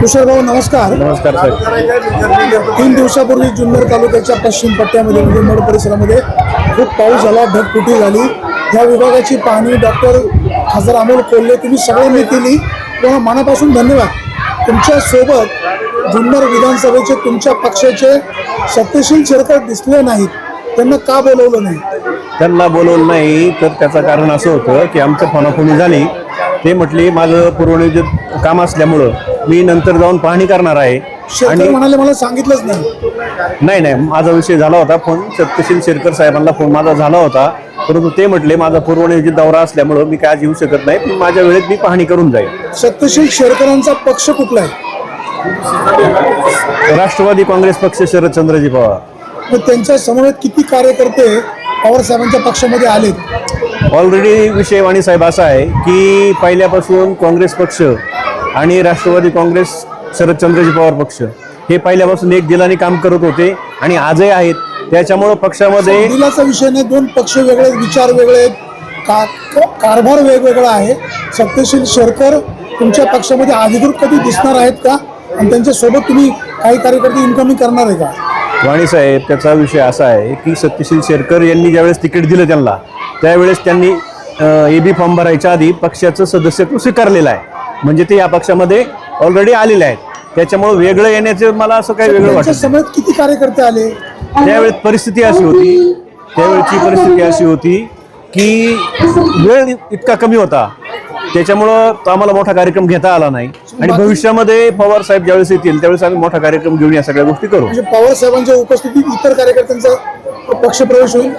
तुषार भाऊ नमस्कार. नमस्कार साहेब तीन दिवसापूर्वी जुन्नर तालुक्याच्या पश्चिम पट्ट्यामध्ये म्हणजे मोड परिसरामध्ये खूप पाऊस झाला ढगफुटी झाली. या विभागाची पाहणी डॉक्टर खासदार अमोल कोल्हे तुम्ही सगळ्यांनी केली. तेव्हा मनापासून धन्यवाद. तुमच्यासोबत जुन्नर विधानसभेचे तुमच्या पक्षाचे सत्यशील शेरकर दिसले नाहीत. त्यांना का बोलवलं नाही? त्यांना बोलवलं नाही तर त्याचं कारण असं होतं की आमचं फोनाफोनी झाली. ते म्हटले माझं पूर्वनियोजित काम असल्यामुळं मी नंतर जाऊन पाहणी करणार आहे. आणि म्हणाले मला सांगितलंच नाही. नाही नाही माझा विषय झाला होता. फोन सत्यशील शेरकर साहेबांना फोन माझा झाला होता. परंतु ते म्हटले माझा पूर्वनियोजित दौरा असल्यामुळं मी काय येऊ शकत नाही. पण माझ्या वेळेत मी पाहणी करून जाईल. सत्यशील शेरकरांचा पक्ष कुठला आहे? राष्ट्रवादी काँग्रेस पक्ष शरदचंद्रजी पवार. मग त्यांच्या समवेत किती कार्यकर्ते पवार साहेबांच्या पक्षामध्ये आलेत? ऑलरेडी विषय वाणी साहेब असा आहे की पहिल्यापासून काँग्रेस पक्ष आणि राष्ट्रवादी काँग्रेस शरदचंद्रजी पवार पक्ष. हे पहिल्यापासून एक दिलाने काम करत होते आणि आजही आहेत. त्याच्यामुळं पक्षामध्ये दिलाचा विषय नाही दोन पक्ष वेगळे विचार वेगळे का कारभार वेगवेगळा आहे. सत्यशील शेरकर तुमच्या पक्षामध्ये अधिकृत कधी दिसणार आहेत का? आणि त्यांच्यासोबत तुम्ही काही कार्यकर्ते इन्कमिंग करणार आहे का? वाणी साहेब त्याचा विषय असा आहे की सत्यशील शेरकर यांनी ज्यावेळेस तिकीट दिलं त्यांना त्यावेळेस त्यांनी ए बी फॉर्म भरायच्या आधी पक्षाचं सदस्यत्व स्वीकारलेलं आहे. म्हणजे ते या पक्षामध्ये ऑलरेडी आलेले आहेत. त्याच्यामुळे वेगळं येण्याचं मला असं काही वेगळं वाटत समवेत किती कार्यकर्ते आले? त्यावेळेस परिस्थिती अशी होती त्यावेळेची परिस्थिती अशी होती की वेळ इतका कमी होता. त्याच्यामुळं तो आम्हाला मोठा कार्यक्रम घेता आला नाही. आणि भविष्यामध्ये पवार साहेब ज्यावेळेस येतील त्यावेळेस आम्ही मोठा कार्यक्रम घेऊन या सगळ्या गोष्टी करू. म्हणजे पवार साहेबांच्या उपस्थितीत इतर कार्यकर्त्यांचा पक्षप्रवेश होईल?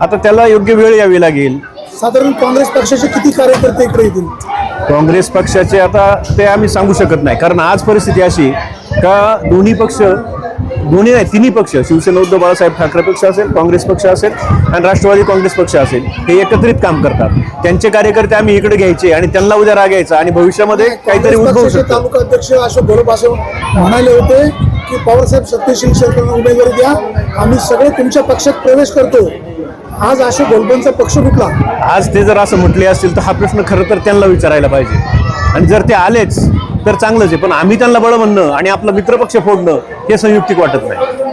आता त्याला योग्य वेळ यावी लागेल. साधारण काँग्रेस पक्षाचे किती कार्यकर्ते इकडे येतील? काँग्रेस पक्षाचे आता ते आम्ही सांगू शकत नाही. कारण आज परिस्थिती अशी का दोन्ही पक्ष दोन्ही नाही तिन्ही पक्ष शिवसेना उद्धव बाळासाहेब ठाकरे पक्ष असेल काँग्रेस पक्ष असेल आणि राष्ट्रवादी काँग्रेस पक्ष असेल हे एकत्रित काम करतात. त्यांचे कार्यकर्ते आम्ही इकडे घ्यायचे आणि त्यांना उद्या राग यायचा आणि भविष्यामध्ये काहीतरी उद्भवू शकतं. तालुका अध्यक्ष अशोक गोलप असं म्हणाले होते की पवारसाहेब सत्यशील शेरकरांना उमेदवारी द्या. आम्ही सगळे तुमच्या पक्षात प्रवेश करतो. आज अशोक गोलबनचा पक्ष कुठला आज ते जर असं म्हटले असतील तर हा प्रश्न खरं तर त्यांना विचारायला पाहिजे. आणि जर ते आलेच तर चांगलंच आहे. पण आम्ही त्यांना बळ म्हणणं आणि आपला मित्रपक्ष फोडणं हे संयुक्तिक वाटत नाही.